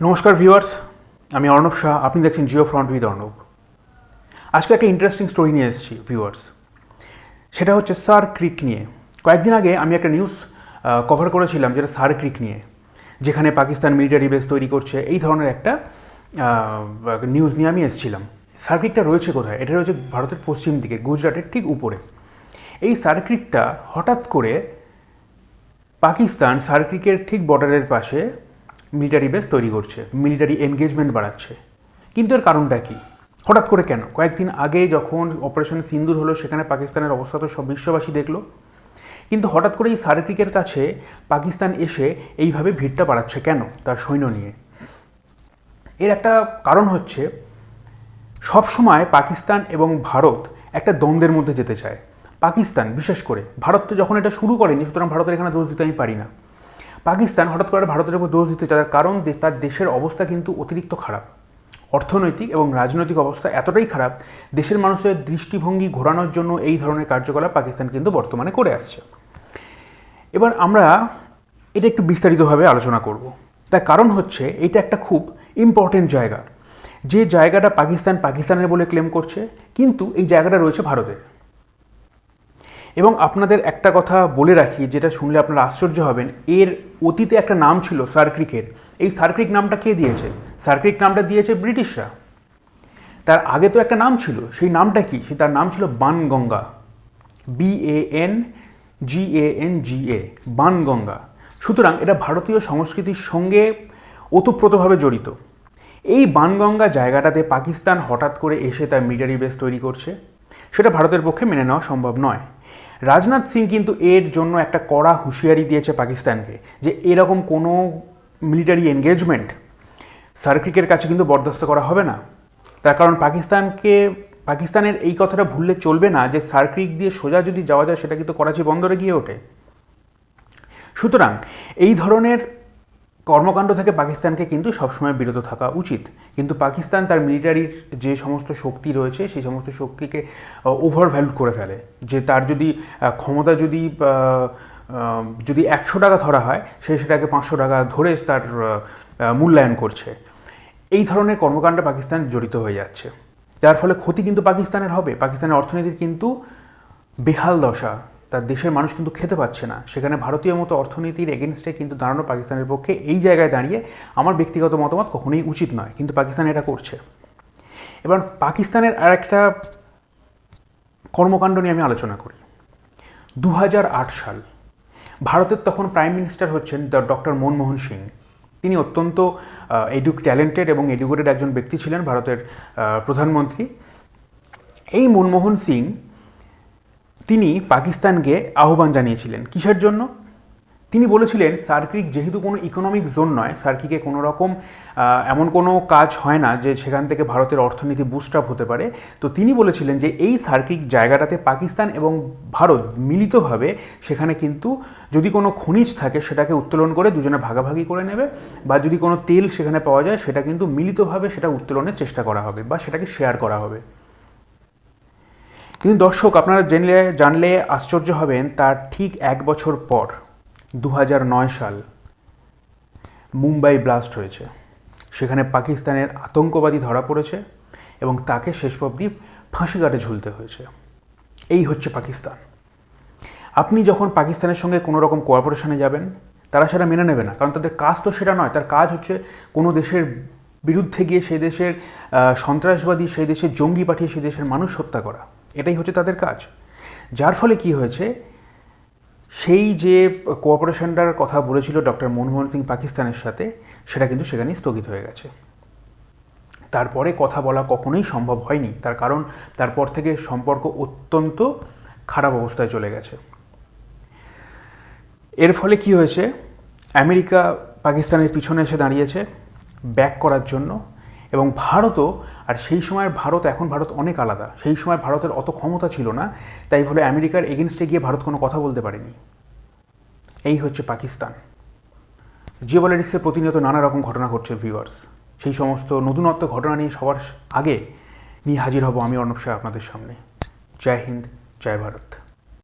নমস্কার ভিউয়ার্স, আমি অর্ণব শাহ, আপনি দেখছেন জিও ফ্রন্ট উইথ অর্ণব। আজকে একটা ইন্টারেস্টিং স্টোরি নিয়ে এসেছি ভিউয়ার্স সেটা হচ্ছে সার ক্রিক নিয়ে। কয়েকদিন আগে আমি একটা নিউজ কভার করেছিলাম যেটা সার ক্রিক নিয়ে, যেখানে পাকিস্তান মিলিটারি বেস তৈরি করছে। এই ধরনের একটা নিউজ নিয়ে আমি এসেছিলাম। সার ক্রিকটা রয়েছে কোথায়? এটা রয়েছে ভারতের পশ্চিম দিকে, গুজরাটের ঠিক উপরে। এই সার ক্রিকটা হঠাৎ করে পাকিস্তান সার্কিকের ঠিক বর্ডারের পাশে মিলিটারি বেস তৈরি করছে মিলিটারি এনগেজমেন্ট বাড়াচ্ছে। কিন্তু এর কারণটা কি? হঠাৎ করে কেন? কয়েকদিন আগে যখন অপারেশন সিন্দুর হলো, সেখানে পাকিস্তানের অবস্থা তো সব বিশ্ববাসী দেখল। কিন্তু হঠাৎ করে এই সার্কিকের কাছে পাকিস্তান এসে এইভাবে ভিড়টা বাড়াচ্ছে কেন তার সৈন্য নিয়ে? এর একটা কারণ হচ্ছে সবসময় পাকিস্তান এবং ভারত একটা দ্বন্দ্বের মধ্যে যেতে চায়। পাকিস্তান, বিশেষ করে, ভারত তো যখন এটা শুরু করেনি, সুতরাং ভারতের এখানে দোষ দিতে আমি পারি না। পাকিস্তান হঠাৎ করে ভারতের উপর দোষ দিতে চায় কারণ তার দেশের অবস্থা কিন্তু অতিরিক্ত খারাপ। অর্থনৈতিক এবং রাজনৈতিক অবস্থা এতটাই খারাপ, দেশের মানুষের দৃষ্টিভঙ্গি ঘোরানোর জন্য এই ধরনের কার্যকলাপ পাকিস্তান কিন্তু বর্তমানে করে আসছে। এবার আমরা এটা একটু বিস্তারিতভাবে আলোচনা করব। তার কারণ হচ্ছে, এটা একটা খুব ইম্পর্টেন্ট জায়গা। যে জায়গাটা পাকিস্তান পাকিস্তানের বলে ক্লেম করছে, কিন্তু এই জায়গাটা রয়েছে ভারতের। এবং আপনাদের একটা কথা বলে রাখি, যেটা শুনলে আপনারা আশ্চর্য হবেন, এর অতীতে একটা নাম ছিল সার্ক্রিকের এই সার্ক্রিক নামটা কে দিয়েছে? সার্ক্রিক নামটা দিয়েছে ব্রিটিশরা। তার আগে তো একটা নাম ছিল, সেই নামটা কি? সে তার নাম ছিল Banganga. B A N G A N G A Banganga. সুতরাং এটা ভারতীয় সংস্কৃতির সঙ্গে ওতপ্রোতভাবে জড়িত। এই বানগঙ্গা জায়গাটাতে পাকিস্তান হঠাৎ করে এসে তার মিলিটারি বেস তৈরি করছে। সেটা ভারতের পক্ষে মেনে নেওয়া সম্ভব নয়। রাজনাথ সিং কিন্তু এর জন্য একটা কড়া হুঁশিয়ারি দিয়েছে পাকিস্তানকে যে এরকম কোনো মিলিটারি এনগেজমেন্ট সার্কিকের কাছে কিন্তু বরদাস্ত করা হবে না। তার কারণ পাকিস্তানকে, পাকিস্তানের এই কথাটা ভুললে চলবে না যে সার্কিক দিয়ে সোজা যদি যাওয়া যায় সেটা কিন্তু করাচি বন্দরে গিয়ে ওঠে। সুতরাং এই ধরনের কর্মকাণ্ড থেকে পাকিস্তানকে কিন্তু সবসময় বিরত থাকা উচিত। কিন্তু পাকিস্তান তার মিলিটারির যে সমস্ত শক্তি রয়েছে, সেই সমস্ত শক্তিকে ওভার ভ্যালু করে ফেলে। যে তার যদি ক্ষমতা যদি যদি একশো টাকা ধরা হয়, সে সেটাকে পাঁচশো টাকা ধরে তার মূল্যায়ন করছে। এই ধরনের কর্মকাণ্ডে পাকিস্তান জড়িত হয়ে যাচ্ছে। যার ফলে ক্ষতি কিন্তু পাকিস্তানের হবে। পাকিস্তানের অর্থনীতির কিন্তু বেহাল দশা। তার দেশের মানুষ কিন্তু খেতে পাচ্ছে না। সেখানে ভারতীয় মতো অর্থনীতির এগেনস্টে কিন্তু দাঁড়ানো পাকিস্তানের পক্ষে এই জায়গায় দাঁড়িয়ে আমার ব্যক্তিগত মতামত কখনোই উচিত নয়, কিন্তু পাকিস্তান এটা করছে। এবার পাকিস্তানের আর একটা কর্মকাণ্ড নিয়ে আমি আলোচনা করি। দু হাজার আট সাল ভারতের তখন প্রাইম মিনিস্টার হচ্ছেন ডক্টর মনমোহন সিং। তিনি অত্যন্ত এডুক ট্যালেন্টেড এবং এডুকেটেড একজন ব্যক্তি ছিলেন ভারতের প্রধানমন্ত্রী। এই মনমোহন সিং তিনি পাকিস্তানকে আহ্বান জানিয়েছিলেন। কিসের জন্য? তিনি বলেছিলেন, সার্কিক যেহেতু কোনো ইকোনমিক জোন নয়, সার্কিকে কোনো রকম এমন কোনো কাজ হয় না যে সেখান থেকে ভারতের অর্থনীতি বুস্ট আপ হতে পারে। তো তিনি বলেছিলেন যে এই সার্কিক জায়গাটাতে পাকিস্তান এবং ভারত মিলিতভাবে সেখানে কিন্তু যদি কোনো খনিজ থাকে, সেটাকে উত্তোলন করে দুজনে ভাগাভাগি করে নেবে বা যদি কোনো তেল সেখানে পাওয়া যায়, সেটা কিন্তু মিলিতভাবে সেটা উত্তোলনের চেষ্টা করা হবে বা সেটাকে শেয়ার করা হবে। কিন্তু দর্শক, আপনারা জেনলে, জানলে আশ্চর্য হবেন, তার ঠিক এক বছর পর দু হাজার নয় সাল, মুম্বাই ব্লাস্ট হয়েছে। সেখানে পাকিস্তানের আতঙ্কবাদী ধরা পড়েছে এবং তাকে শেষ অবধি ফাঁসি কাটে ঝুলতে হয়েছে। এই হচ্ছে পাকিস্তান। আপনি যখন পাকিস্তানের সঙ্গে কোনো রকম কোঅপারেশনে যাবেন, তারা সেটা মেনে নেবে না। কারণ তাদের কাজ তো সেটা নয়। তার কাজ হচ্ছে কোনো দেশের বিরুদ্ধে গিয়ে সেই দেশের সন্ত্রাসবাদী, সেই দেশের জঙ্গি পাঠিয়ে সেই দেশের মানুষ হত্যা করা। এটাই হচ্ছে তাদের কাজ। যার ফলে কি হয়েছে, সেই যে কোঅপারেশনটার কথা বলেছিল ডক্টর মনমোহন সিং পাকিস্তানের সাথে, সেটা কিন্তু সেখানেই স্থগিত হয়ে গেছে। তারপরে কথা বলা কখনোই সম্ভব হয়নি। তার কারণ, তারপর থেকে সম্পর্ক অত্যন্ত খারাপ অবস্থায় চলে গেছে। এর ফলে কি হয়েছে, আমেরিকা পাকিস্তানের পিছনে এসে দাঁড়িয়েছে, ব্যাক করার জন্য, এবং ভারতও আর সেই সময়ের ভারত, এখন ভারত অনেক আলাদা। সেই সময় ভারতের অত ক্ষমতা ছিল না, তাই ফলে আমেরিকার এগেনস্টে গিয়ে ভারত কোনো কথা বলতে পারেনি। এই হচ্ছে পাকিস্তান। জিওপলিটিক্সে প্রতিনিয়ত নানা রকম ঘটনা ঘটছে ভিউয়ার্স সেই সমস্ত নতুনত্ব ঘটনা নিয়ে সবার আগে নিয়ে হাজির হব আমি অর্ণব সাহেব আপনাদের সামনে। জয় হিন্দ, জয় ভারত।